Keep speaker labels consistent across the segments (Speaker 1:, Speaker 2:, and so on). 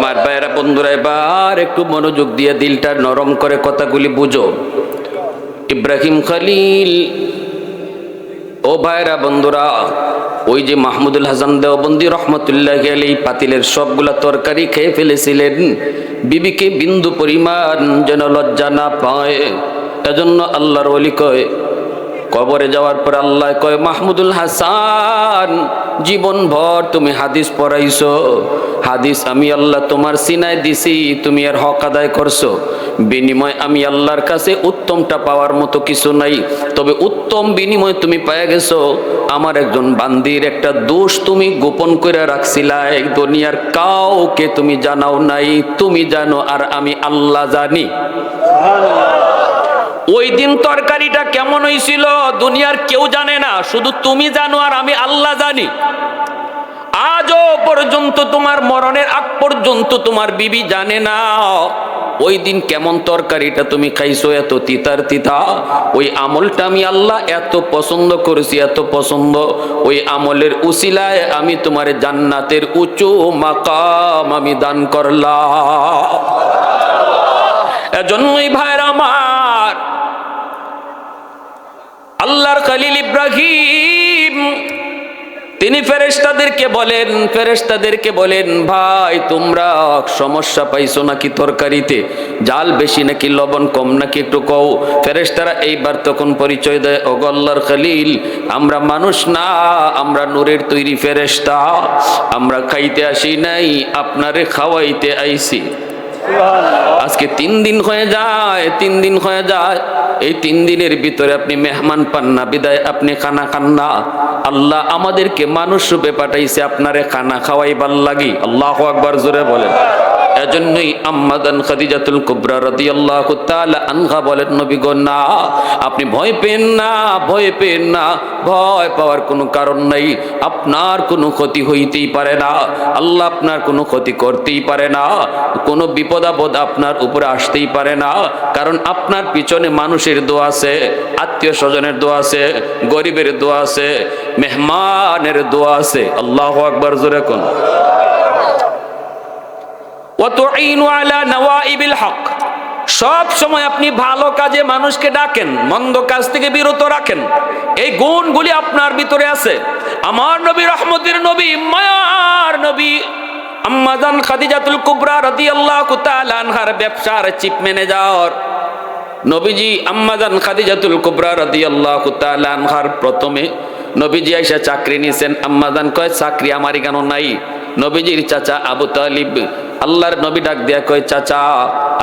Speaker 1: আমার ভাইয়েরা বন্ধুরা, এবার একটু মনোযোগ দিয়ে দিলটা নরম করে কথাগুলি বুঝো। ইব্রাহিম খালিল, ও ভাইরা বন্ধুরা, ওই যে মাহমুদুল হাসান দেওবন্দি রহমতুল্লাহ আলী পাতিলের সবগুলা তরকারি খেয়ে ফেলেছিলেন। বিবিকে বিন্দু পরিমাণ যেন লজ্জা না পায়। এজন্য আল্লাহর অলি কয়, কবরে যাওয়ার পর আল্লাহ কয়, মাহমুদুল হাসান জীবন ভর তুমি হাদিস পড়াইছো। হাদিস আমি আল্লাহ তোমার সিনায় দিছি তুমি এর হক আদায় করছ। বিনিময় আমি আল্লাহর কাছে উত্তমটা পাওয়ার মতো কিছু নাই। তবে উত্তম বিনিময় তুমি পেয়ে গেছো। আমার একজন বান্দির একটা দোষ তুমি গোপন করে রাখছিলা এক দুনিয়ার কাউকে তুমি জানাও নাই। তুমি জানো আর আমি আল্লাহ জানি। ওই দিন তরকারিটা কেমন হয়েছিল দুনিয়ার কেউ জানে না। শুধু তুমি জানো আর আমি আল্লাহ জানি। আজও পর্যন্ত তোমার মরণের আগ পর্যন্ত তোমার বিবি জানে না। ওই দিন কেমন তরকারিটা তুমি খাইছো এত তিতার তিতা? ওই আমলটা আমি আল্লাহ এত পছন্দ করেছি, এত পছন্দ। ওই আমলের উসিলায় আমি তোমার জান্নাতের উঁচু মাকাম আমি দান করলাম। এজন্যই ভাইয়ের আমার, আল্লাহর খলিল ইব্রাহিম তিনি ফেরেশতাদেরকে বলেন ফেরেশতাদেরকে বলেন, ভাই, তোমরা সমস্যা পাইছো নাকি তরকারিতে? জাল বেশি নাকি লবণ কম নাকি একটু কও? ফেরেশতারা এইবার তখন পরিচয় দেয় ও আল্লাহর খলিল, আমরা মানুষ না, আমরা নূরের তৈরি ফেরেশতা, আমরা খাইতে আসি নাই, আপনারে খাওয়াইতে আইছি। আজকে তিন দিন হয়ে যায়, তিন দিন হয়ে যায়। এই তিন দিনের ভিতরে আপনি মেহমান পান না, বিদায় আপনি খানা খান না। আল্লাহ আমাদেরকে মানুষ রূপে পাঠাইছে, আপনারে খানা খাওয়াইবার লাগি। আল্লাহ একবার জোরে বলেন। এজন্যই আম্মাদান খাদিজাতুল কুবরা রাদিয়াল্লাহু তাআলা আনহা বলেন, নবী গো, না, আপনি ভয় পেন না, ভয় পেন না, ভয় পাওয়ার কোনো কারণ নাই। আপনার কোনো ক্ষতি হইতেই পারে না। আল্লাহ আপনার কোনো ক্ষতি করতেই পারে না। কোনো বিপদ আপদ আপনার উপরে আসতেই পারে না। কারণ আপনার পিছনে মানুষের দোয়া আছে, আত্মীয় স্বজনের দোয়া আছে, গরিবের দোয়া আছে, মেহমানের দোয়া আছে। আল্লাহ আকবার, জোরে কোন। হক। সব সময় আপনি ভালো কাজে মানুষকে ডাকেন, মন্দ কাজ থেকে বিরত রাখেন। এই গুণগুলি আপনার ভিতরে আছে। আমার নবী রহমতের নবী, মায়ার নবী আম্মাজান খাদিজাতুল কুবরা রাদিয়াল্লাহু তাআলা আনহার ব্যবসার চিফ ম্যানেজার। নবীজি আম্মাজান খাদিজাতুল কুবরা রাদিয়াল্লাহু তাআলা আনহার প্রথমে নবীজি আইসা চাকরি নিছেন। আম্মাজান কয়, চাকরি আমারই কেন নাই? নবীজির চাচা আবু তালিব আল্লাহর নবী ডাক দিয়া কয় চাচা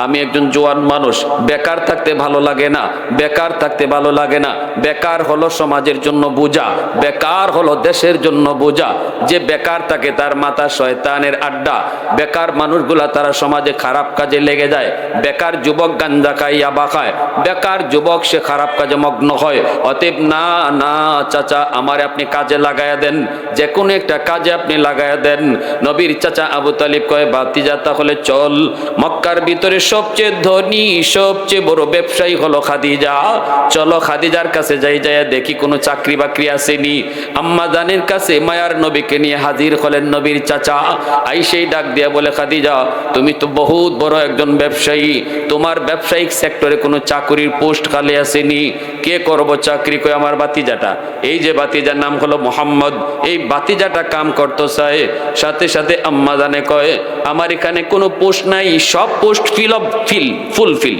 Speaker 1: আমি একজন জোয়ান মানুষ, বেকার থাকতে ভালো লাগে না, বেকার থাকতে ভালো লাগে না। বেকার হলো সমাজের জন্য বোঝা, বেকার হলো দেশের জন্য বোঝা। যে বেকার থাকে তার মাথা শয়তানের আড্ডা। বেকার মানুষগুলা তারা সমাজে খারাপ কাজে লেগে যায়। বেকার যুবক গাঞ্জা খায় ইয়াবা খায় বেকার যুবক সে খারাপ কাজে মগ্ন হয়। অতএব না না, চাচা, আমার আপনি কাজে লাগায়া দেন। যে কোনো একটা কাজে আপনি লাগায়া দেন। নবীর চাচা আবু তালিব কয় বাতিজা তাহলে চল। মক্কার ভিতরে সবচেয়ে ধনী, সবচেয়ে বড় ব্যবসায়ী হলো খাদিজা। চলো খাদিজার কাছে যাই যাই দেখি কোনো চাকরি বাকরি আসেনি। আম্মা জানের কাছে মায়ার নবীকে নিয়ে হাজির হলেন নবীর চাচা। আই সেই ডাক দিয়া বলে, খাদিজা, তুমি তো বহুত বড় একজন ব্যবসায়ী। তোমার ব্যবসায়িক সেক্টরে কোনো চাকরির পোস্ট খালি আসেনি। কে করব চাকরি কই আমার বাতিজাটা? এই যে বাতিজার নাম হলো মোহাম্মদ। এই বাতিজাটা কাম করতো চায় সাথে সাথে আম্মা জানে কয়, আমার এখানে কোনো পোস্ট নাই, সব post fill of fill fulfill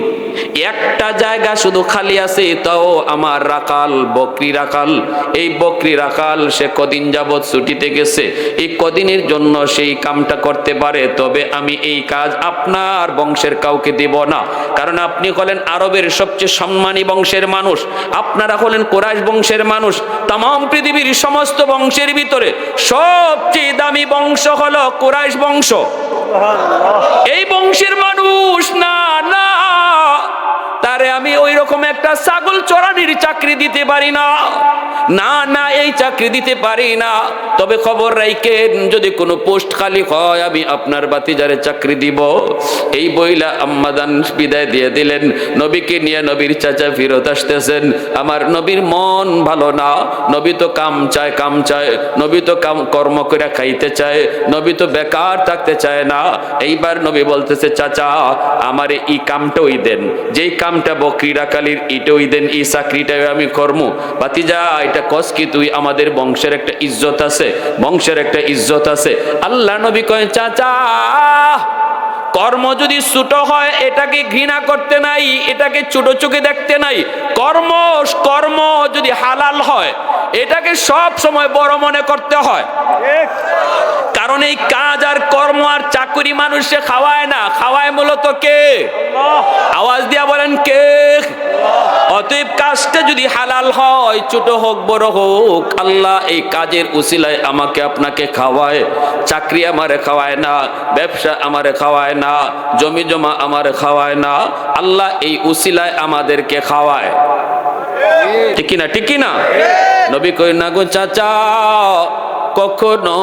Speaker 1: একটা জায়গা শুধু খালি আছে, তাও আমার রাখাল বকরি রাখাল এই বকরি রাখাল সে কদিন যাবৎ ছুটিতে গেছে। এই কদিনের জন্য সেই কামটা করতে পারে, তবে আমি এই কাজ আপনার বংশের কাউকে দেব না। কারণ আপনি হলেন আরবের সবচেয়ে সম্মানী বংশের মানুষ। আপনারা হলেন কোরাইশ বংশের মানুষ। তাম পৃথিবীর সমস্ত বংশের ভিতরে সবচেয়ে দামি বংশ হলো কোরাইশ বংশ। এই বংশের মানুষ না না। তারে আমি ওই রকম একটা ছাগল চড়ানির চাকরি দিতে পারি না। না না, এই চাকরি দিতে পারি না। তবে খবর রাইকেন যদি কোনো পোস্ট খালি হয়, আমি আপনার বাতিজারে চাকরি দিব। এই বইলা আম্মাদান বিদায় দিয়ে দিলেন। নবীকে নিয়ে নবীর চাচা ফিরত আসতেছেন। আমার নবীর মন ভালো না। নবী তো কাম চায় কাম চায়। নবী তো কাম, কর্ম করে খাইতে চায়। নবী তো বেকার থাকতে চায় না। এইবার নবী বলতেছে, চাচা, আমার এই কামটা ওই দেন। যেই কামটা বকরি রাকালির ইটা ওই দেন এই চাকরিটাও আমি কর্ম। বাতিজা, এটা কস কি তুই? আমাদের বংশের একটা ইজ্জত আছে, বংশের একটা ইজ্জত আছে। আল্লাহ নবী কয়, চাচা, কর্ম যদি ছোট হয়, এটাকে ঘৃণা করতে নাই, এটাকে ছোট চোখে দেখতে নাই। কর্ম কর্ম যদি হালাল হয়, এটাকে সব সময় বড় মনে করতে হয়। কারণ এই কাজ আর কর্ম আর চাকুরি মানুষে খাওয়ায় না। খাওয়ায় মূলত কে? আওয়াজ দিয়া বলেন কে? অতএব কাজটা যদি হালাল হয় ছোট হোক বড় হোক আল্লাহ এই কাজের উসিলায় আমাকে আপনাকে খাওয়ায়। চাকরি আমারে খাওয়ায় না ব্যবসা আমারে খাওয়ায় না জমি জমা আমারে খাওয়ায় না আল্লাহ এই উসিলায় আমাদেরকে খাওয়ায়। ঠিক না ঠিক না নবী কই না গো চাচা কখনো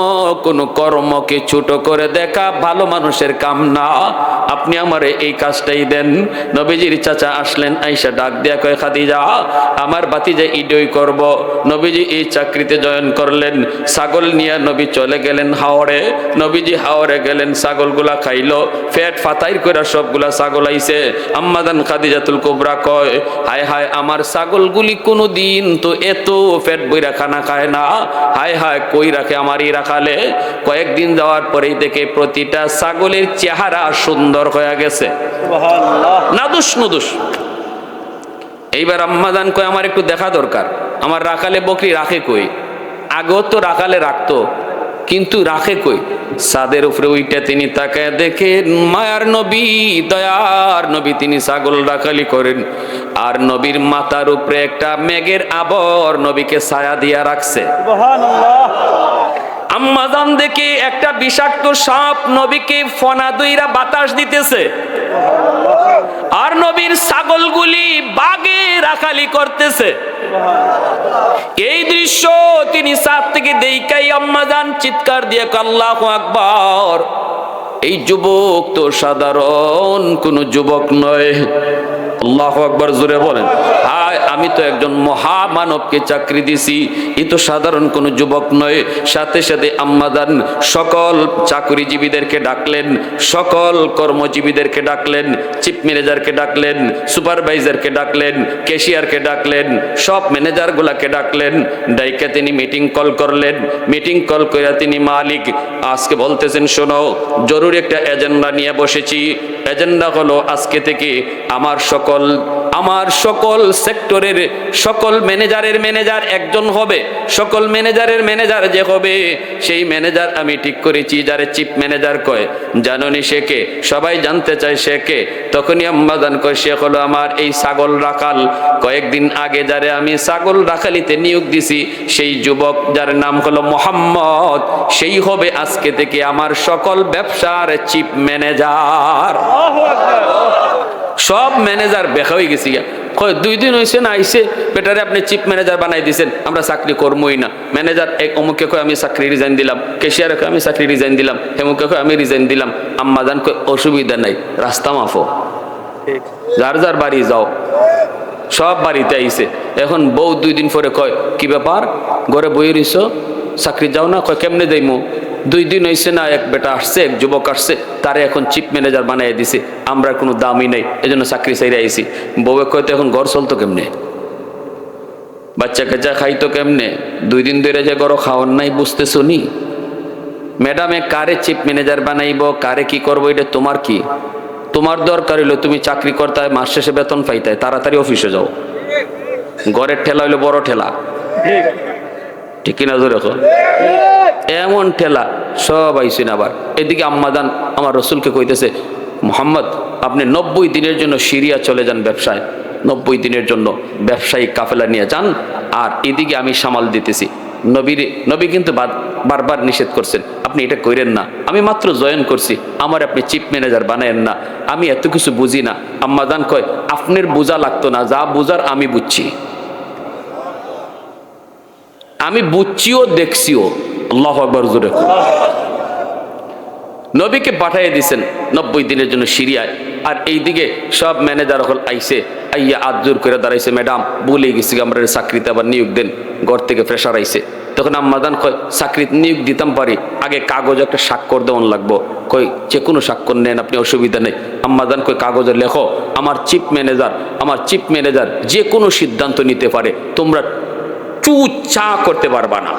Speaker 1: কোনো কর্মকে ছোট করে দেখা ভালো মানুষের কাম না। আপনি আমারে এই কাজটাই দেন। নবীজির চাচা আসলেন আইসা ডাক দিয়া কয়, খাদিজা, আমার বাতিজা ইডই করব। নবীজি এই চাকরিতে জয়েন করলেন। ছাগল নিয়ে নবী চলে গেলেন হাওড়ে নবীজি হাওড়ে গেলেন, ছাগলগুলা খাইলো। ফ্যাট ফাতাইর করে সবগুলা ছাগল আইছে। আম্মাদান খাদিজাতুল কোবরা কয়, হায় হায়, আমার ছাগলগুলি কোনো দিন তো এত ফ্যাট বইরা খানা খায় না। হায় হায় কই রাখে আমারই রাখালে কয়েকদিন যাওয়ার পরেই দেখে প্রতিটা ছাগলের চেহারা সুন্দর হয়ে গেছে। নাদুস নুদুস। এইবার আম্মাদান কয় আমার একটু দেখা দরকার। আমার রাখালে বকরি রাখে কই? আগেও তো রাখালে রাখতো কিন্তু রাখে কই? সাদের উপরে ওইটা তিনি তাকে দেখে মায়ার নবী দয়ার নবী তিনি ছাগল রাখালি করেন। আর নবীর মাথার উপরে একটা মেঘের আবর নবীকে ছায়া দিয়া রাখছে। আম্মাজান দেখে একটা বিষাক্ত সাপ নবীকে ফনা দুইরা বাতাস দিতেছে। আর নবীর ছাগলগুলি বাগে রাখালি করতেছে। এই দৃশ্য তিনি সাত থেকে দেইকাই আম্মাজান চিৎকার দিয়ে আল্লাহ আকবার। এই যুবক তো সাধারণ কোন যুবক নয়। আল্লাহ আকবার জোরে বলেন। হায় আমি তো একজন মহামানবকে চাকরি দিছি। এ তো সাধারণ কোনো যুবক নয়। সাথে সাথে আম্মাদান সকল চাকরিজীবীদেরকে ডাকলেন, সকল কর্মজীবীদেরকে ডাকলেন, চিফ ম্যানেজারকে ডাকলেন, সুপারভাইজারকে ডাকলেন, ক্যাশিয়ারকে ডাকলেন, সব ম্যানেজারগুলাকে ডাকলেন। ডাইকে তিনি মিটিং কল করলেন। মিটিং কল করে তিনি মালিক, আজকে বলতেছেন, শোনো, জরুরি একটা এজেন্ডা নিয়ে বসেছি। এজেন্ডা হলো আজকে থেকে আমার সকল আমার সকল সেক্টরের সকল ম্যানেজারের ম্যানেজার একজন হবে, সকল ম্যানেজারের ম্যানেজার যে হবে, সেই ম্যানেজার আমি ঠিক করেছি, যারে চিফ ম্যানেজার কয়। জাননি সে কে? সবাই জানতে চায় সে কে? তখনই আম্মাদান কয়, সে হলো আমার এই ছাগল রাখাল। কয়েকদিন আগে যারে আমি ছাগল রাখালিতে নিয়োগ দিছি, সেই যুবক যার নাম হলো মোহাম্মদ, সেই হবে আজকে থেকে আমার সকল ব্যবসার চিফ ম্যানেজার। সব ম্যানেজার বেখা হয়ে গেছি গিয়া। কয় দুই দিন হয়েছে না আইসে বেটারে আপনি চিফ ম্যানেজার বানাই দিয়েছেন আমরা চাকরি করবোই না। ম্যানেজার এক অমুকে কয় আমি চাকরি রিজাইন দিলাম। কেশিয়ারে কয় আমি চাকরি রিজাইন দিলাম। হেমুকে কয় আমি রিজাইন দিলাম। আম্মাজান কয় অসুবিধা নাই রাস্তা মাফো যার যার বাড়ি যাও। সব বাড়িতে আইছে। এখন বউ দুই দিন পরে কয় কি ব্যাপার? ঘরে বই রইছ? চাকরি যাও না? কয় কেমনে যাইমু? দুই দিন হয়েছে না, এক বেটা আসছে, এক যুবক আসছে, তারে এখন চিফ ম্যানেজার বানাই দিছে, আমরা কোনো দামই নেই, এজন্য চাকরি চাইরে আইছি। বউয়ে কয় তো এখন ঘর চলতো কেমনে? বাচ্চা কাচ্চা খাইতো কেমনে? দুই দিন ধরে যে গরো খাওয়ার নাই, বুঝতেছো নি? ম্যাডামে কারে চিফ ম্যানেজার বানাইব, কারে কি করব, এটা তোমার কি? তোমার দরকার হইল তুমি চাকরি করতে মাস শেষে বেতন পাইতায়, তাড়াতাড়ি অফিসে যাও। ঘরের ঠেলা হইল বড় ঠেলা। ঠিক কিনা কো? এমন ঠেলা সব আইসেন আবার। এদিকে আম্মাদান আমার রসুলকে কইতেছে, মোহাম্মদ, আপনি নব্বই দিনের জন্য সিরিয়া চলে যান ব্যবসায়। নব্বই দিনের জন্য ব্যবসায়িক কাফেলা নিয়ে যান আর এদিকে আমি সামাল দিতেছি। নবীর, নবী কিন্তু বারবার নিষেধ করছেন, আপনি এটা করেন না। আমি মাত্র জয়েন করছি, আমার আপনি চিফ ম্যানেজার বানায়েন না। আমি এত কিছু বুঝি না। আম্মাদান কয়, আপনার বোঝা লাগতো না, যা বুঝার আমি বুঝছি। আমি বুঝছিও, দেখছিও। আল্লাহ আকবর জোরে নবীকে পাঠিয়ে দিছেন নব্বই দিনের জন্য সিরিয়ায়। আর এইদিকে সব ম্যানেজার হল আইসে, আইয়া আদজোর করে দাঁড়াইছে, ম্যাডাম বলে গেছি আমরা চাকরিতে আবার নিয়োগ দেন, ঘর থেকে প্রেশার আইছে তখন আম্মাদান কয়, চাকরিতে নিয়োগ দিতাম পারি, আগে কাগজ একটা স্বাক্ষর দেওয়ান লাগবো। কই যে কোনো স্বাক্ষর নেন, আপনি অসুবিধা নেই। আম্মাদান কই কাগজে লেখো, আমার চিফ ম্যানেজার, আমার চিফ ম্যানেজার যে কোনো সিদ্ধান্ত নিতে পারে, তোমরা চু চা করতে পারবা না।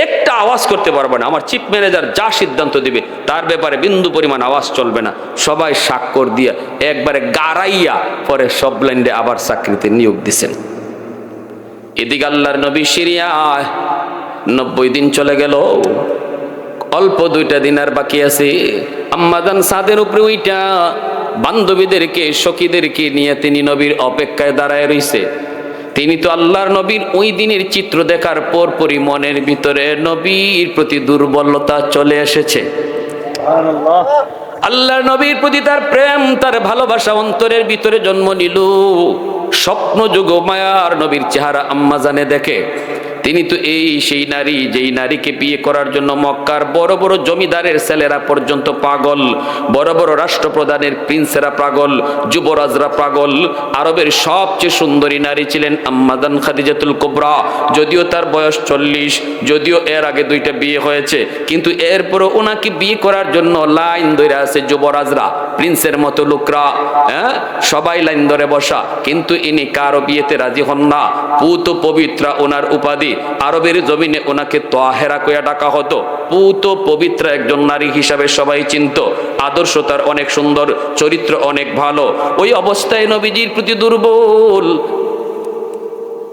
Speaker 1: একটা আওয়াজ করতে পারবে না। আমার চিফ ম্যানেজার যা সিদ্ধান্ত দিবে, তার ব্যাপারে বিন্দু পরিমাণ আওয়াজ চলবে না। সবাই স্বাক্ষর দিয়া একবারে গাড়াইয়া পরে সব লাইনে আবার চাকরিতে নিয়োগ দিছেন। এদিকে আল্লাহর নবী সিরিয়ায় নব্বই দিন চলে গেল। অল্প দুইটা দিন আর বাকি আছে। আম্মাদান সাদের উপরে ওইটা বান্ধবীদেরকে, সখীদেরকে নিয়ে তিনি নবীর অপেক্ষায় দাঁড়ায় রইছে। তিনি তো আল্লাহর নবীর ওই দিনের চিত্র দেখার পরপরই মনের ভিতরে নবীর প্রতি দুর্বলতা চলে এসেছে। আল্লাহর নবীর প্রতি তার প্রেম তার ভালোবাসা অন্তরের ভিতরে জন্ম নিল। স্বপ্ন যুগ মায়ার নবীর চেহারা আম্মাজানে দেখে। তিনি তো এই সেই নারী, যেই নারীকে বিয়ে করার জন্য মক্কার বড় বড় জমিদারের ছেলেরা পর্যন্ত পাগল, বড় বড় রাষ্ট্রপ্রধানের প্রিন্সেরা পাগল, যুবরাজরা পাগল। আরবের সবচেয়ে সুন্দরী নারী ছিলেন আম্মাদান খাদিজাতুল কোবরা। যদিও তার বয়স চল্লিশ, যদিও এর আগে দুইটা বিয়ে হয়েছে, কিন্তু এরপরও ওনাকে বিয়ে করার জন্য লাইন ধরে আছে যুবরাজরা, প্রিন্সের মতো লোকরা হ্যাঁ? সবাই লাইন ধরে বসা, কিন্তু ইনি কারও বিয়েতে রাজি হন না। পুত পবিত্রা ওনার উপাধি। আরবের জমিনে ওনাকে তোয়াহেরা কয়া ডাকা হতো। পুত পবিত্র একজন নারী হিসাবে সবাই চিনত। আদর্শ তার অনেক সুন্দর, চরিত্র অনেক ভালো। ওই অবস্থায় নবীজির প্রতি দুর্বল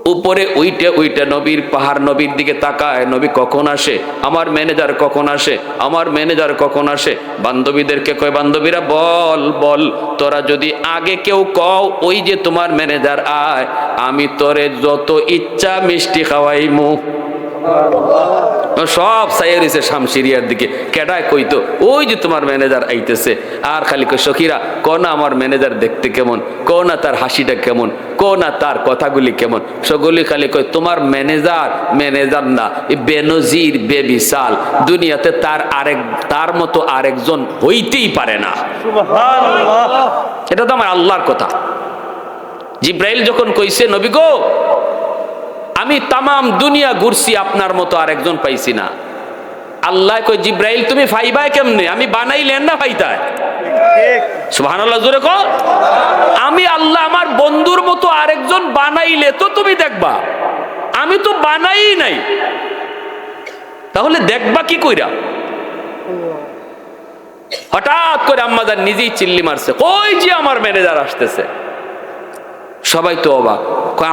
Speaker 1: উপরে উইটে উইটে নবীর পাহাড় নবীর দিকে তাকায়, নবী কখন আসে? আমার ম্যানেজার কখন আসে? আমার ম্যানেজার কখন আসে? বান্ধবীদেরকে কয়, বান্ধবীরা, বল বল, তোরা যদি আগে কেউ কও ওই যে তোমার ম্যানেজার আয়, আমি তোরে যত ইচ্ছা মিষ্টি খাওয়াই মুখ সব সাইয়ে রয়েছে শামশিরিয়ার দিকে। কেডায় কইতো ওই যে তোমার ম্যানেজার আইতেছে। আর খালি কই সখীরা ক না আমার ম্যানেজার দেখতে কেমন? ক না তার হাসিটা কেমন? ক না তার কথাগুলি কেমন? সগুলি খালি কই তোমার ম্যানেজার ম্যানেজার না বেনজির বেবিশাল। দুনিয়াতে তার আরেক তার মতো আরেকজন হইতেই পারে না। এটা তো আমার আল্লাহর কথা। জিব্রাইল যখন কইছে নবী গো আমি তামাম দুনিয়া ঘুরছি আপনার মতো আর একজন পাইছি না। আল্লাহ কই জিব্রাইল তুমি ফাইবাই কেমনে? আমি বানাইলেন না ফাইতায়? সুবহানাল্লাহ জোরে কো আমি আল্লাহ আমার বন্ধুর মতো আরেকজন বানাইলে তো তুমি দেখবা। আমি তো বানাই নাই। তাহলে দেখবা কি কইরা? হঠাৎ করে আম্মাদার নিজেই চিল্লি মারছে কই যে আমার ম্যানেজার আসতেছে? সবাই তো অবাক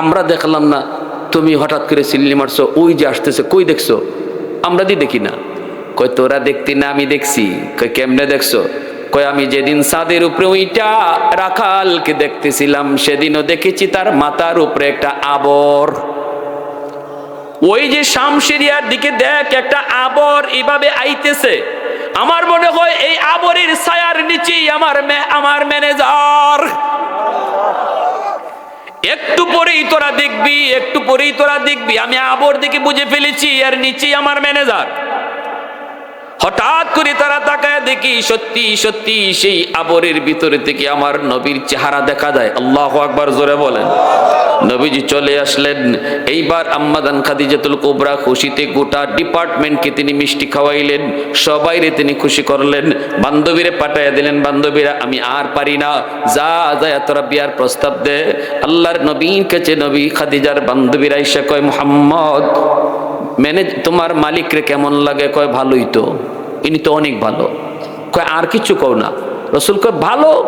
Speaker 1: আমরা দেখলাম না তুমি হঠাৎ করে চিল্লি মারছো, ওই যে আসতেছে, কই দেখছ? আমরা দি দেখি না। কই তোরা দেখতি না, আমি দেখছি। কই কেমনে দেখছ? কই আমি যেদিন সাদের উপরে ওইটা রাখালকে দেখতেছিলাম, সেদিনও দেখেছি তার মাথার উপরে একটা আবর। ওই যে শামশিরিয়ার দিকে দেখ, একটা আবর এভাবে আইতেছে। আমার মনে হয় এই আবরের ছায়ার নিচেই আমার আমার ম্যানেজার একটু পরেই তোরা দেখবি, একটু পরেই তোরা দেখবি। আমি আবর দিকে বুঝে ফেলেছি আর নিচেই আমার ম্যানেজার হঠাৎ করে তারা তাকায় দেখি সত্যি সত্যি সেই আবরের ভিতরে থেকে আমার নবীর চেহারা দেখা যায়। আল্লাহ আকবার জোরে বলেন। নবীজি চলে আসলেন। এইবার আম্মাদান খাদিজাতুল কোবরা খুশিতে গোটা ডিপার্টমেন্টকে তিনি মিষ্টি খাওয়াইলেন। সবাইরে তিনি খুশি করলেন। বান্ধবীরে পাঠাইয়া দিলেন, বান্ধবীরা, আমি আর পারি না। যা যা তোরা বিয়ার প্রস্তাব দে। আল্লাহর নবীর কাছে নবী খাদিজার বান্ধবীরা ইসা কয়, মোহাম্মদ, ম্যানেজ, তোমার মালিকরে কেমন লাগে? কয়, ভালোই তো। ইনি তো অনেক ভালো। কয়, আর কিছু কও না। রসুল কয়, ভালো,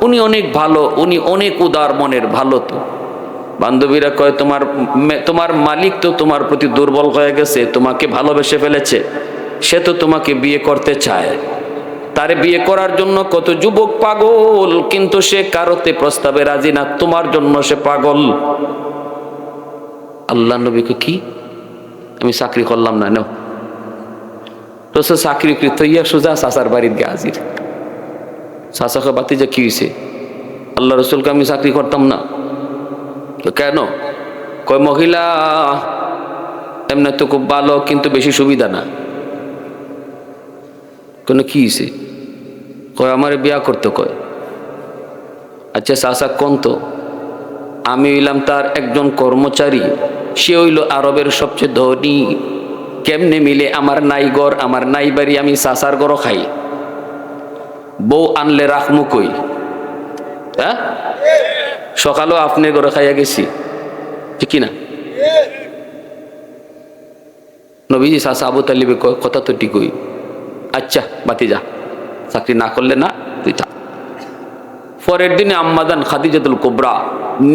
Speaker 1: উনি অনেক ভালো, উনি অনেক উদার মনের, ভালো তো। বান্ধবীরা কয়, তোমার তোমার মালিক তো তোমার প্রতি দুর্বল হয়ে গেছে, তোমাকে ভালোবেসে ফেলেছে, সে তো তোমাকে বিয়ে করতে চায়। তারে বিয়ে করার জন্য কত যুবক পাগল, কিন্তু সে কারোতে প্রস্তাবে রাজি না, তোমার জন্য সে পাগল। আল্লাহ নবীকে কি? আমি চাকরি করলাম না, নাও। চাকরি কৃত ইয়া সোজা চাচার বাড়ির গে হাজির। চাচাকে বাতি যে কি হয়েছে আল্লাহ রসুলকে আমি চাকরি করতাম না। কেন? কয়, মহিলা, এমনি তো খুব ভালো, কিন্তু বেশি সুবিধা না। কোনো, কি হয়েছে কয়, আমার বিয়া করতে কয়। আচ্ছা চাচা, কোন তো? আমি হইলাম তার একজন কর্মচারী। সে হইল আরবের সবচেয়ে ধনী। কেমনে মিলে আমার নাই ঘর আমার নাই বাড়ি আমি চাচার গড় খাই। বউ আনলে রাখমু কই? হ্যাঁ? সকালেও আপনি ঘরে খাইয়া গেছি। ঠিক না নবীজি চাচা আবু তালিবে কথা তো ঠিকই। আচ্ছা বাতি যা। চাকরি না করলে না, তুই থাক। পরের দিনে আম্মাদান খাদিজাতুল কোবরা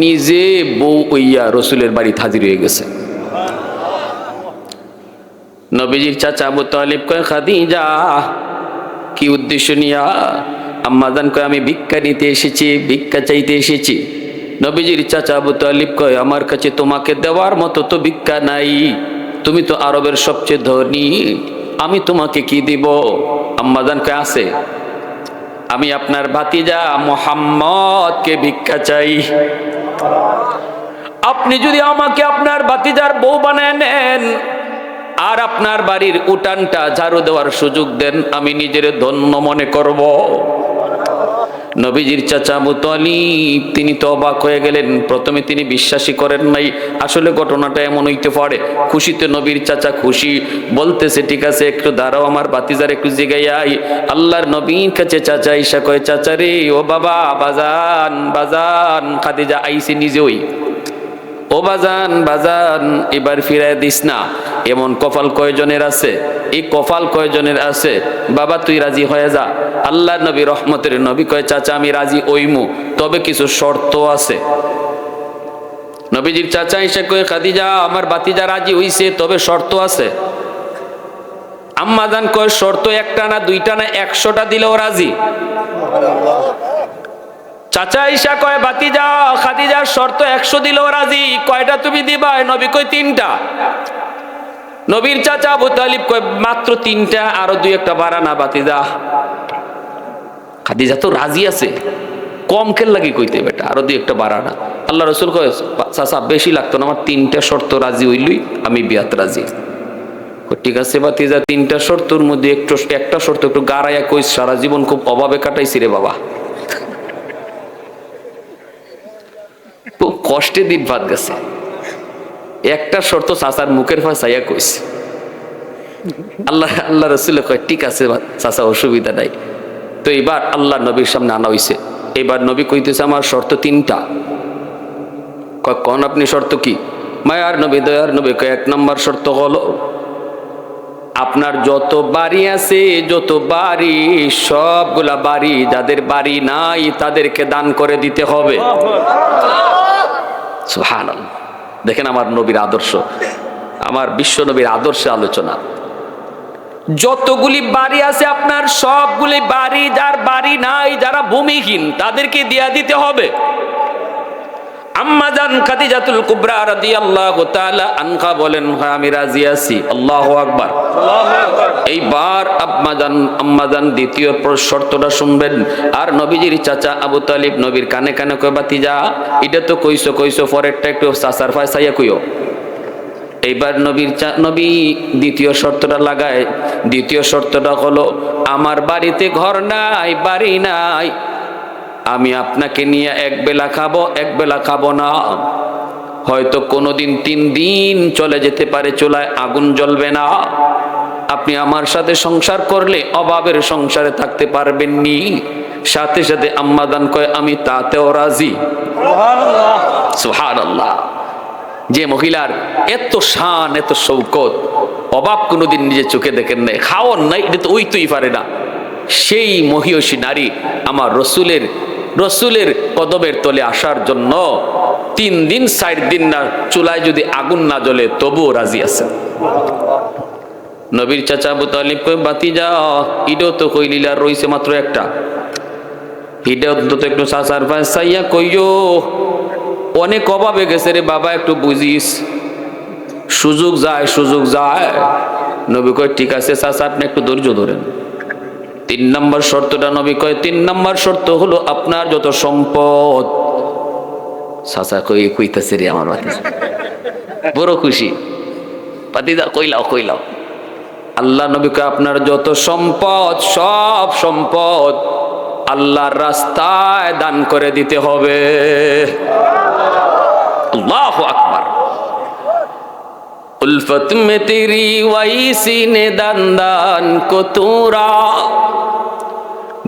Speaker 1: নিজে বউ ওইয়া রসুলের বাড়ি হাজির হয়ে গেছে। নবীজির চাচা আবু তালিব কয়, খাদিজা, কি উদ্দেশ্য নিয়া আম্মাদান কয়, আমি ভিক্ষা নিতে এসেছি, ভিক্ষা চাইতে এসেছি। নবীজির চাচা আবু তালিব কয়, আমার কাছে তোমাকে দেওয়ার মতো তো ভিক্ষা নাই। তুমি তো আরবের সবচেয়ে ধনী। আমি তোমাকে কি দিব? আম্মাদান কয়, আছে। আমি আপনার ভাতিজা মোহাম্মদকে ভিক্ষা চাই। আপনি যদি আমাকে আপনার ভাতিজার বউ বানায় নেন আর আপনার বাড়ির উঠানটা ঝাড়ু দেওয়ার সুযোগ দেন, আমি নিজের ধন্য মনে করব। নবীজির চাচা আবু তালিব তিনি তো অবাক হয়ে গেলেন। প্রথমে তিনি বিশ্বাসই করেন নাই, আসলে ঘটনাটা এমন হইতে পারে। খুশিতে নবীর চাচা খুশি, বলতেছে, ঠিক আছে, একটু দাঁড়াও আমার বাতিজার, একটু জিগাইয়াই আল্লাহর নবীর কাছে চাচা ঈশা কয়, চাচা রে, ও বাবা, বাজান বাজান, খাদিজা আইসি নিজেই। ও বাজান বাজান, এবার ফিরায় দিস না। এমন কপাল কয়জনের আছে? এই কপাল কয়জনের আছে? বাবা, তুই রাজি হয়ে যা। আল্লাহ নবী রহমতের নবী কয়, চাচা, আমি রাজি ওইমু। তবে কিছু শর্ত আছে। নবীজির চাচা এসে কয়ে, খাদিজা, আমার বাতিজা রাজি হইছে, তবে শর্ত আছে। আম্মাজান কয়, শর্ত একটা না, দুইটা না, একশোটা দিলেও রাজি। চাচা ঈশা কয়, বাতিজা শর্ত একশো দিলেও রাজি। কয়টা তুমি দিবা? নবী কয় তিনটা। নবীর চাচা আবু তালিব কয়, মাত্র তিনটা, আরও দুই একটা বাড়ানা বাতিজা খাদিজা তো রাজি আছে। কম খেল লাগে কইতে বেটা, আরও দুই একটা বাড়ানা আল্লাহ রসুল কয়, চাচা, বেশি লাগতো না, আমার তিনটা শর্ত রাজি হইলই, আমি বিয়াত রাজি। ঠিক আছে বাতিজা তিনটা শর্তর মধ্যে একটু একটা শর্ত একটু গাড়াইয়া কইস, সারা জীবন খুব অভাবে কাটাইছি রে বাবা। খুব কষ্টে দিন ভাত গেছে। একটা শর্ত চাচার মুখের ফাঁসাইয়া কইছে। আল্লাহ আল্লাহ রসুল কয়, ঠিক আছে চাচা, অসুবিধা নাই। তো এবার আল্লাহ নবীর সামনে আনা হইছে। এবার নবী কইতেছে, আমার শর্ত তিনটা। কয়, কোন আপনি শর্ত কি? মায়ার নবী, দয়ার নবী। কয়, এক নম্বর শর্ত হলো, আপনার যত বাড়ি আছে, যত বাড়ি, সবগুলা বাড়ি যাদের বাড়ি নাই, তাদেরকে দান করে দিতে হবে। সুবহানাল্লাহ। দেখেন আমার নবীর আদর্শ। আমার বিশ্ব নবীর আদর্শে আলোচনা। যতগুলি বাড়ি আছে আপনার, সবগুলি বাড়ি যার বাড়ি নাই, যারা ভূমিহীন, তাদেরকে দিয়া দিতে হবে। আম্মাজান খাদিজাতুল কুবরা রাদিয়াল্লাহু তাআলা বলেন আমি রাজি আছি। এইবার আম্মাজান আম্মাজান দ্বিতীয় শর্তটা শুনবেন। আর চাচা নবীর কানে কানে একটু কইও। এইবার নবীর নবী দ্বিতীয় শর্তটা লাগায়। দ্বিতীয় শর্তটা হলো, আমার বাড়িতে ঘর নাই, বাড়ি নাই। আমি আপনাকে নিয়ে এক বেলা খাব এক বেলা খাব না। হয়তো কোনোদিন তিন দিন চলে যেতে পারে চুলায় আগুন জ্বলবে না। আপনি আমার সাথে সংসার করলে অভাবের সংসারে থাকতে পারবেননি। সাথে সাথে আম্মাদান কয় আমি তাতেও রাজি। যে মহিলার এত শান এত শৌকত অভাব কোনোদিন নিজে চোখে দেখেন নাই। খাওয়ার নাই এটা তো ওই তুই পারে না। সেই মহিয়সী নারী আমার রসুলের রসুলের কদমের তলে আসার জন্য তিন দিন ষাট দিন না, চুলায় যদি আগুন না জ্বলে, তবুও রাজি আছে নবীর চাচা আবু তালিব কই বাতি যা ইডো তো কইলিল রইছে মাত্র একটা। হিডে অন্তত একটু চাচার পায় সাইয়া কইও, অনেক অভাবে গেছে রে বাবা, একটু বুঝিস। সুযোগ যায় সুযোগ যায়। নবী কয়, ঠিক আছে চাচা আপনি একটু ধৈর্য ধরেন। তিন নম্বর শর্তটা নবী কয়, তিন নম্বর শর্ত হলো আপনার যত সম্পদ। চাচা কই, কইতাছে রে আমার বাতি বড় খুশি। পাতিদা কইলাও কইলাও আল্লাহ নবীকে আপনার যত সম্পদ, সব সম্পদ আল্লাহর রাস্তায় দান করে দিতে হবে। আল্লাহ আকবার। उल्फत में तेरी वैसी ने दान दान को तूरा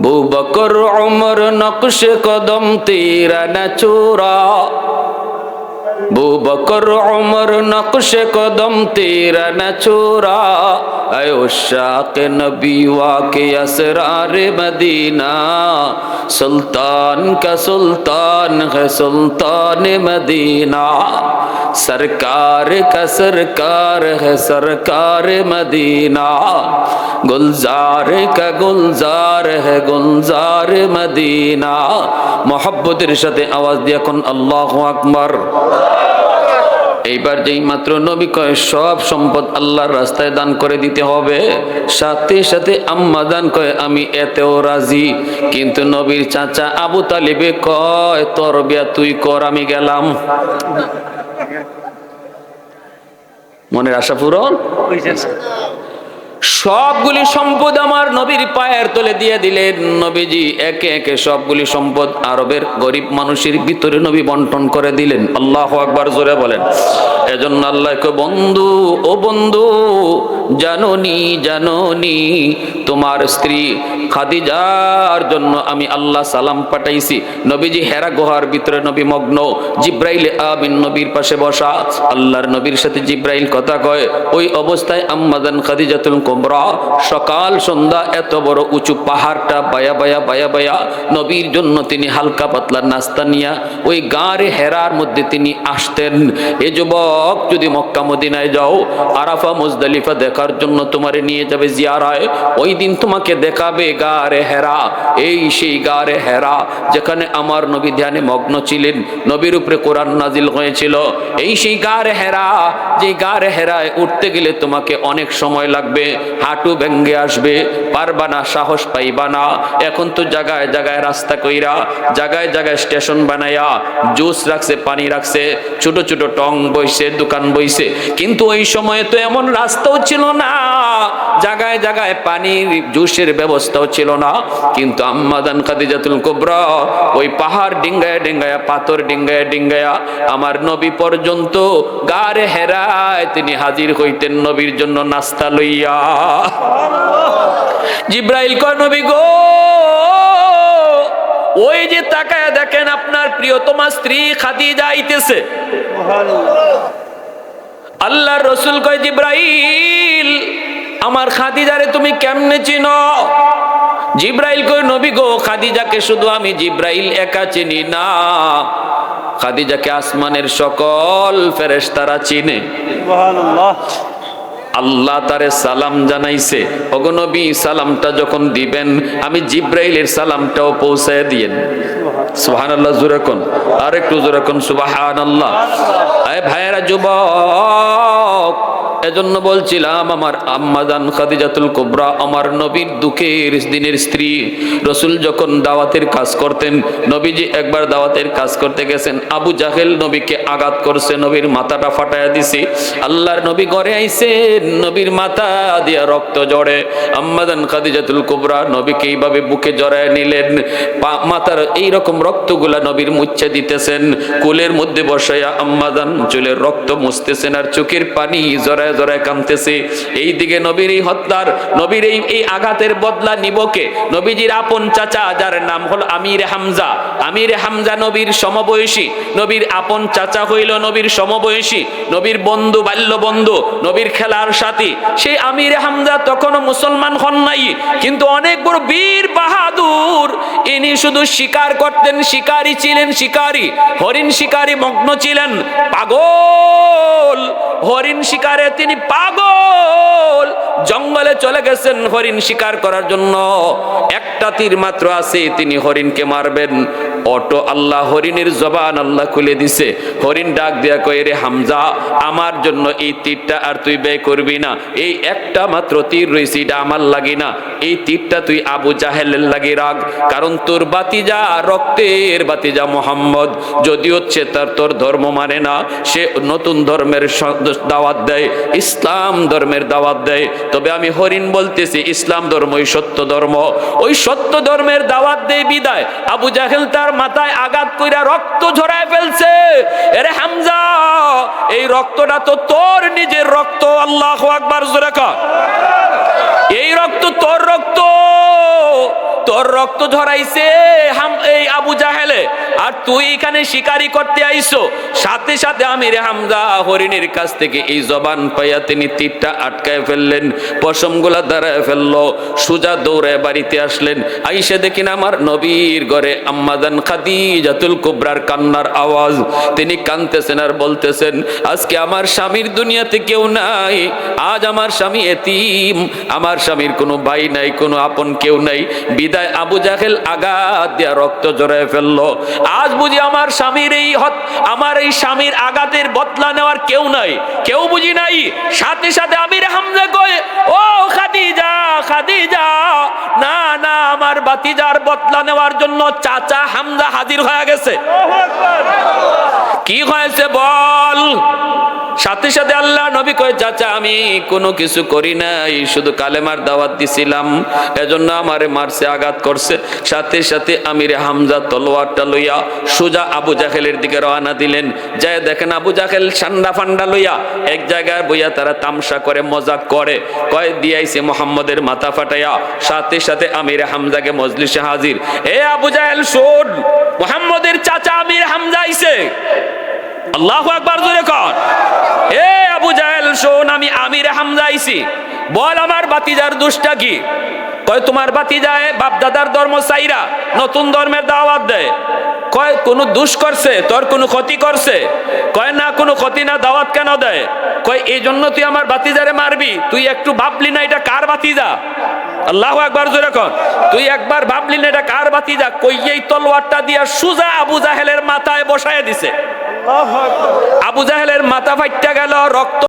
Speaker 1: बू बकर उमर नक्श कदम तेरा न चूरा বু বকর অমর নকশে কদম তেরা না চোরা আয়োশাক নবী ওয়াকে আসরার মদিনা সুলতান কা সুলতান হে সুলতান মদিনা سرکار کا سرکار ہے سرکار مدینہ گلزار کا گلزار ہے گلزار مدینہ محبت رشد آواز دیا کن اللہ اکبر এইবার যেই মাত্র নবী কয়, সব সম্পদ আল্লাহর রাস্তায় দান করে দিতে হবে। সাথে সাথে আম্মা দান কয়, আমি এতেও রাজি। কিন্তু নবীর চাচা আবু তালিবে কয়, তোর বিয়া তুই কর, আমি গেলাম। মনের আশা পূরণ? সবগুলি সম্পদ আমার নবীর পায়ের তলে দিয়ে দিলেন। নবীজি একে একে সবগুলি সম্পদ আরবের গরিব মানুষের ভিতরে নবী বন্টন করে দিলেন। আল্লাহ আকবার জোরে বলেন, এজন্য আল্লাহকে বন্ধু, ও বন্ধু, জাননি জাননি, তোমার স্ত্রী খাদিজার জন্য আমি আল্লাহ সালাম পাঠাইছি। নবীজি হেরা গুহার ভিতরে নবী মগ্ন। জিব্রাইল আমিন নবীর পাশে বসা। আল্লাহর নবীর সাথে জিব্রাইল কথা কয়, ওই অবস্থায় আম্মাদান খাদিজাতুল কোমরা সকাল সন্ধ্যা এত বড় উঁচু পাহাড়টা বায়া বায়া বায়া বায়া নবীর জন্য তিনি হালকা পাতলা নাস্তা নিয়া ওই গাঁরে হেরার মধ্যে তিনি আসতেন। এ যুবক, যদি মক্কা মদিনায় যাও, আরাফা মুজদালিফা দেখার জন্য তোমারে নিয়ে যাবে জিয়ারায়। ওই দিন তোমাকে দেখাবে গারে হেরা, এই সেই গারে হেরা যেখানে আমার নবী ধ্যানে মগ্ন ছিলেন। নবীর উপরে কোরআন নাজিল হয়েছিল। এই সেই গারে হেরা যে গারে হেরায় উঠতে গেলে তোমাকে অনেক সময় লাগবে। হাঁটু ভেঙ্গে আসবে, পারবা না, সাহস পাইবা না। এখন তো জায়গায় জায়গায় রাস্তা কইরা জায়গায় জায়গায় স্টেশন বানাইয়া, জুস রাখছে, পানি রাখছে, ছোট ছোট টং বইছে, দোকান বইছে। কিন্তু ওই সময়ে তো এমন রাস্তাও ছিল না। জায়গায় জায়গায় পানির জুসের ব্যবস্থাও ছিল না। কিন্তু আম্মাদান খাদিজাতুল কুবরা ওই পাহাড় ডিঙ্গায়া ডিঙ্গায়া পাথর ডিঙ্গায়া ডিঙ্গায়া আমার নবী পর্যন্ত গারে হেরায় তিনি হাজির হইতেন নবীর জন্য নাস্তা লইয়া। জিব্রাইল কয় নবী গো ওই যে তাকায় দেখেন আপনার প্রিয়তমা স্ত্রী খাদিজা আইতেছে। আল্লাহর রসুল কয় জিব্রাইল আমার খাদিজারে তুমি কেমনে চিনো? জিব্রাইল কই নবী গো খাদিজাকে শুধু আমি জিব্রাইল একা চিনি না। খাদিজাকে আসমানের সকল ফেরেশতারা চিনে। আল্লাহ তারে সালাম জানাইছে। অগনবী সালামটা যখন দিবেন আমি জিব্রাইলের সালামটাও পৌঁছায় দিয়েন। সুহান আল্লাহ জুরাকন আর একটু জুরাকন সুবাহান আল্লাহ আয় ভাইয়েরা যুবক এজন্য বলছিলাম, আমার আম্মাজান খাদিজাতুল কোবরা, আমার নবীর দুঃখের দিনের স্ত্রী। রসুল যখন দাওয়াতের কাজ করতেন, নবীজি একবার দাওয়াতের কাজ করতে গেছেন। আবু জাহেল নবীকে আঘাত করছে, নবীর মাথাটা ফাটাইয়া দিছে। আল্লাহর নবী ঘরে আইছেন, নবীর মাথা দিয়া রক্ত জড়ে আম্মাদান খাদিজাতুল কুবরা নবীকে এইভাবে বুকে জড়ায় নিলেন। মাথার এই রকম রক্তগুলা নবীর মুচ্ছে দিতেছেন। কুলের মধ্যে বসাইয়া আম্মাদান চুলের রক্ত মুছতেছেন আর চোখের পানি জড়ায় জড়ায় কামতেছে এই দিকে নবীর এই হত্যার, নবীর এই আঘাতের বদলা নিবকে। নবীজির আপন চাচা, যার নাম হল আমির হামজা। আমির হামজা নবীর সমবয়সী। নবীর আপন চাচা হইল নবীর সমবয়সী। নবীর বন্ধু বাল্য বন্ধু নবীর খেলার সাথী। সেই আমির হামজা তখনও মুসলমান হন নাই। কিন্তু অনেক বড় বীর বাহাদুর। ইনি শুধু শিকার করতেন, শিকারী ছিলেন, শিকারী। হরিণ শিকারী মগ্ন ছিলেন। পাগল। হরিণ শিকারে তিনি পাগল, জঙ্গলে চলে গেছেন হরিণ শিকার করার জন্য। একটা তীর মাত্র আছে, তিনি হরিণকে মারবেন। অটো আল্লাহ হরিণের জবান আল্লাহ খুলে দিছে। হরিণ ডাক দেয়া কয়ে রে হামজা, আমার জন্য এই তীরটা আর তুই ব্যয় করবি না। এই একটা মাত্র তীর রয়েছে এটা আমার লাগি না। এই তীরটা তুই আবু জাহেলের লাগি রাখ, কারণ তোর বাতিজা রক্তের বাতিজা মোহাম্মদ। যদি হচ্ছে তার তোর ধর্ম মানে না, সে নতুন ধর্মের দাওয়াত দেয়, ইসলাম ধর্মের দাওয়াত দেয়। তবে আমি হরিণ বলতেছি, ইসলাম ধর্ম, ওই সত্য ধর্ম। ওই সত্য ধর্মের দাওয়াত দেয় বিদায়। আবু জাহেল তার মাথায় আঘাত কইরা রক্ত ঝরায় ফেলছে। এরে হামজা, এই রক্তটা তো তোর নিজের রক্ত, আল্লাহ আকবার, জোরে এই রক্ত তোর রক্ত। তোর রক্ত ঝরাইছে এই আবু জাহেলে। আর তুই এখানে শিকারি করতে আইছো সাথে সাথে আমির হামজা হরিণের কাছ থেকে এই জবান পাইয়া তিনি তীরটা আটকায় ফেললেন, পশমগুলা দাঁড়ায় ফেলল, সুজা দৌড়ায় বাড়িতে আসলেন। আইসে দেখেন আমার নবীর ঘরে আম্মাদান খাদিজাতুল কুবরার কান্নার আওয়াজ। তিনি কানতেছেন আর বলতেছেন, আজকে আমার স্বামীর দুনিয়াতে কেউ নাই, আজ আমার স্বামী এতিম, আমার স্বামীর কোনো ভাই নাই, কোনো আপন কেউ নাই, বিদায় আবু জাহেল আঘাত দিয়া রক্ত জড়ায় ফেলল। আজ বুঝি আমার স্বামীর এই হত আমার এই স্বামীর আঘাতের বদলা নেওয়ার কেউ নাই। কেউ বুঝি নাই? সাথে সাথে আমির হামজা কয়ে, ও খাদিজা খাদিজা, না না, আমার বাতিজার বদলা নেওয়ার জন্য চাচা হামজা হাজির হয়ে গেছে। কি হয়েছে বল? সাথে সাথে আল্লাহ নবী কয়, চাচা, আমি কোনো কিছু করি নাই, শুধু কালেমার দাওয়াত দিছিলাম। এজন্য আমারে মারছে আঘাত করছে। সাথে সাথে আমির হামজা তলোয়ারটা লইয়া সোজা আবু জাহেলের দিকে রওনা দিলেন। যায় দেখেন আবু জাহেল ঠান্ডা ফান্ডা লইয়া এক জায়গায় বইয়া তারা তামসা করে, মজাক করে। কয়, দিয়াইছে মোহাম্মদের মাথা ফাটাইয়া। সাথে সাথে আমির হামজাকে মজলিসে হাজির। এ আবু জাহেল, শোন, মোহাম্মদের চাচা আমির হামজা আইছে। আল্লাহ একবার জোরে কর। এ আবু জাহেল, শোন, আমি আমির হামজা আইছি। বল আমার বাতিজার দুষ্টা কি? কয় তোমার বাতিজায় বাপ দাদার ধর্ম সাইরা নতুন ধর্মের দাওয়াত দেয়। কয় কোনো দুষ করছে? তোর কোনো ক্ষতি করছে? কয় না কোনো ক্ষতি না দাওয়াত কেন দেয়? কয় এই জন্য তুই আমার বাতিজারে মারবি। তুই একটু ভাবলি না এটা কার বাতিজা? আল্লাহ একবার জোরে কর। তুই একবার ভাবলি না এটা কার বাতিজা? কই এই তলোয়ারটা দিয়া সুজা আবু জাহেলের মাথায় বসায় দিছে। আবু জাহেলের মাথা ফাইটটা গেল রক্ত